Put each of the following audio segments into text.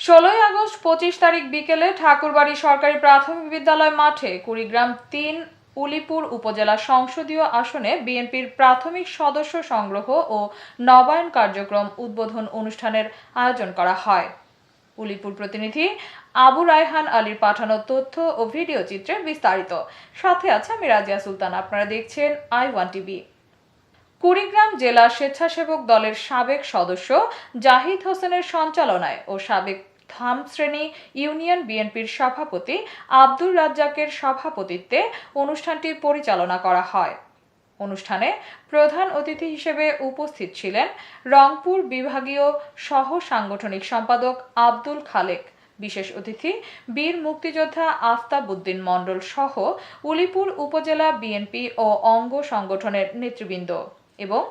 ষোলোই আগস্ট পঁচিশ তারিখ বিকেলে ঠাকুরবাড়ি সরকারি প্রাথমিক বিদ্যালয় মাঠে কুড়িগ্রাম তিন, উলিপুর উপজেলা সংসদীয় আসনে বিএনপির প্রাথমিক সদস্য সংগ্রহ ও নবায়ন কার্যক্রম উদ্বোধন অনুষ্ঠানের আয়োজন করা হয়। উলিপুর প্রতিনিধি আবু রায়হান আলীর পাঠানো তথ্য ও ভিডিও চিত্রে বিস্তারিত। সাথে আছে আমি রাজিয়া সুলতান, আপনারা দেখছেন আই ওয়ান টিভি। কুড়িগ্রাম জেলা স্বেচ্ছাসেবক দলের সাবেক সদস্য জাহিদ হোসেনের সঞ্চালনায় ও সাবেক ধামশ্রেণী ইউনিয়ন বিএনপির সভাপতি আব্দুর রাজ্জাকের সভাপতিত্বে অনুষ্ঠানটি পরিচালনা করা হয়। অনুষ্ঠানে প্রধান অতিথি হিসেবে উপস্থিত ছিলেন রংপুর বিভাগীয় সহ সাংগঠনিক সম্পাদক আব্দুল খালেক, বিশেষ অতিথি বীর মুক্তিযোদ্ধা আফতাবউদ্দিন মণ্ডল সহ উলিপুর উপজেলা বিএনপি ও অঙ্গ সংগঠনের নেতৃবৃন্দ। এবং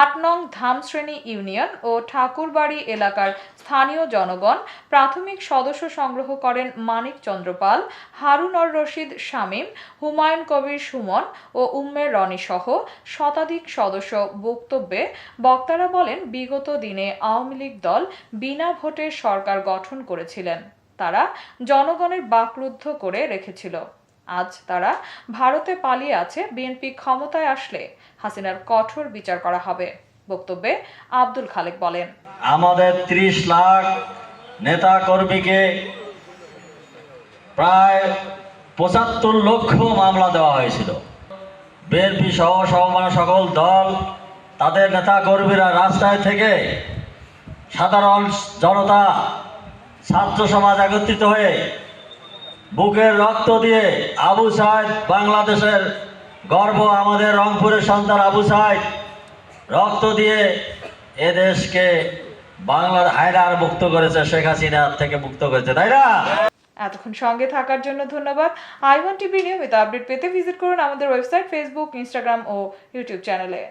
আট নং ধামশ্রেণী ইউনিয়ন ও ঠাকুরবাড়ি এলাকার স্থানীয় জনগণ প্রাথমিক সদস্য সংগ্রহ করেন মানিক চন্দ্রপাল হারুনর রশিদ শামীম, হুমায়ুন কবির সুমন ও উম্মের রনি সহ শতাধিক সদস্য বক্তব্যে বক্তারা বলেন, বিগত দিনে আওয়ামী লীগ দল বিনা ভোটে সরকার গঠন করেছিলেন। তারা জনগণের বাকরুদ্ধ করে রেখেছিল। আজ তারা ভারতে পালিয়ে আছে, বিএনপি ক্ষমতায় আসলে হাসিনার কঠোর বিচার করা হবে, বক্তব্যে আব্দুল খালেক বলেন। আমাদের ত্রিশ লাখ নেতা কর্মীকে প্রায় পঁচাত্তর লক্ষ মামলা দেওয়া হয়েছিল। বিএনপি সহ সমমান সকল দল, তাদের নেতা কর্মীরা রাস্তায় থেকে সাধারণ জনতা, ছাত্র সমাজ একত্রিত হয়ে বুকের রক্ত দিয়ে আবু সাইদ বাংলাদেশের গর্ব আমাদের রংপুরের সন্তান আবু সাইদ। রক্ত দিয়ে এ দেশকে বাংলার হায়রার মুক্ত করেছে, শেখ হাসিনা থেকে মুক্ত করেছে, তাই না? এতক্ষণ সঙ্গে থাকার জন্য ধন্যবাদ। আই ওয়ান টিভি নিয়মিত আপডেট পেতে ভিজিট করুন আমাদের ওয়েবসাইট, ফেসবুক, ইনস্টাগ্রাম ও ইউটিউব চ্যানেলে।